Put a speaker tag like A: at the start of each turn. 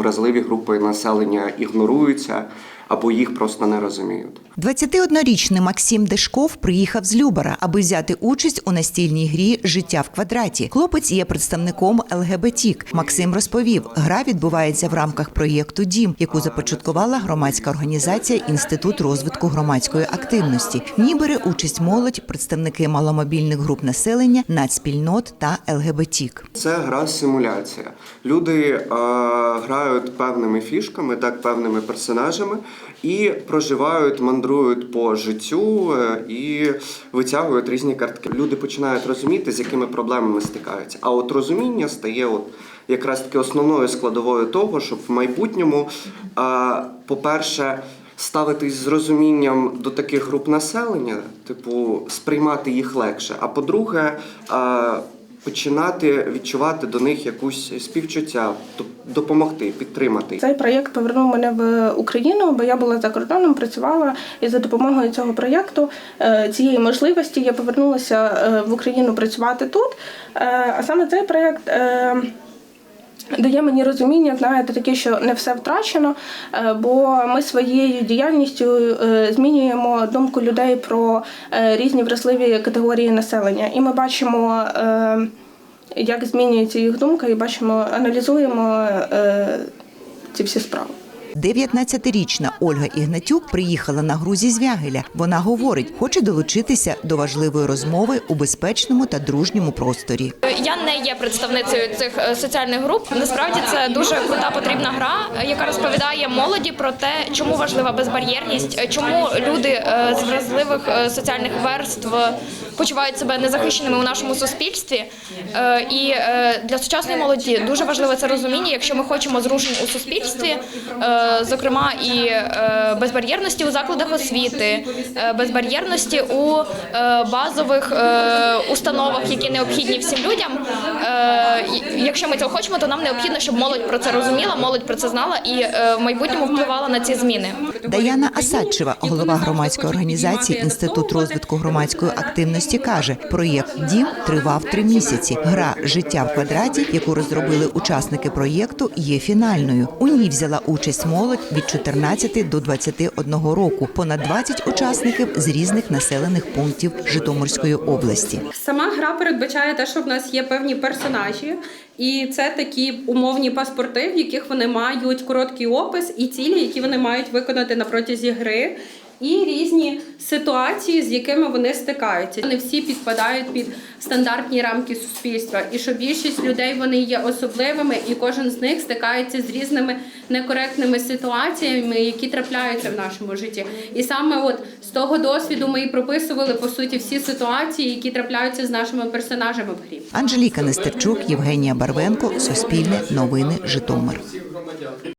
A: вразливі групи населення ігноруються або їх просто не розуміють.
B: 21-річний Максим Дешков приїхав з Любара, аби взяти участь у настільній грі Життя в квадраті. Хлопець є представником ЛГБТІК. Максим розповів, гра відбувається в рамках проєкту Дім, яку започаткувала громадська організація Інститут розвитку громадської активності. В ній бере участь молодь, представники маломобільних груп населення, нацспільнот та ЛГБТІК.
A: Це гра симуляція. Люди е, грають певними фішками, так певними персонажами, і проживають, мандрують по життю е, і витягують різні картки. Люди починають розуміти, з якими проблемами стикаються. А от розуміння стає от якраз таки основною складовою того, щоб в майбутньому, по-перше, ставитись з розумінням до таких груп населення, типу, сприймати їх легше. А по-друге, починати відчувати до них якусь співчуття, доп- допомогти, підтримати.
C: Цей проєкт повернув мене в Україну, бо я була за кордоном, працювала і за допомогою цього проєкту, е, цієї можливості, я повернулася е, в Україну працювати тут. Е, А саме цей проєкт. Дає мені розуміння, знаєте, таке, що не все втрачено, е, бо ми своєю діяльністю е, змінюємо думку людей про е, різні вразливі категорії населення. І ми бачимо, як змінюється їх думка, і бачимо, аналізуємо ці всі справи.
B: 19-річна Ольга Ігнатюк приїхала на грузі з Вягеля. Вона говорить, хоче долучитися до важливої розмови у безпечному та дружньому просторі.
D: Я не є представницею цих е, соціальних груп. Насправді це дуже крута потрібна гра, е, яка розповідає молоді про те, чому важлива безбар'єрність, е, чому люди з вразливих соціальних верств почувають себе незахищеними у нашому суспільстві. І для сучасної молоді дуже важливе це розуміння, якщо ми хочемо зрушень у суспільстві, зокрема і е, безбар'єрності у закладах освіти, е, безбар'єрності у е, базових установах, які необхідні всім людям. Якщо ми цього хочемо, то нам необхідно, щоб молодь про це розуміла, молодь про це знала і в майбутньому впливала на ці зміни.
B: Даяна Асадчева, голова громадської організації Інститут розвитку громадської активності, каже: проєкт Дім тривав три місяці. Гра Життя в квадраті, яку розробили учасники проєкту, є фінальною. У ній взяла участь молодь від 14 до 21 року. Понад 20 учасників з різних населених пунктів Житомирської області.
E: Сама гра передбачає те, що в нас є певні персонажі, і це такі умовні паспорти, в яких вони мають короткий опис і цілі, які вони мають виконати на протязі гри. І різні ситуації, з якими вони стикаються. Не всі підпадають під стандартні рамки суспільства, і що більшість людей вони є особливими, і кожен з них стикається з різними некоректними ситуаціями, які трапляються в нашому житті. І саме от з того досвіду ми і прописували по суті всі ситуації, які трапляються з нашими персонажами в грі.
B: Анжеліка Нестерчук, Євгенія Барвенко, Суспільне, Новини, Житомир.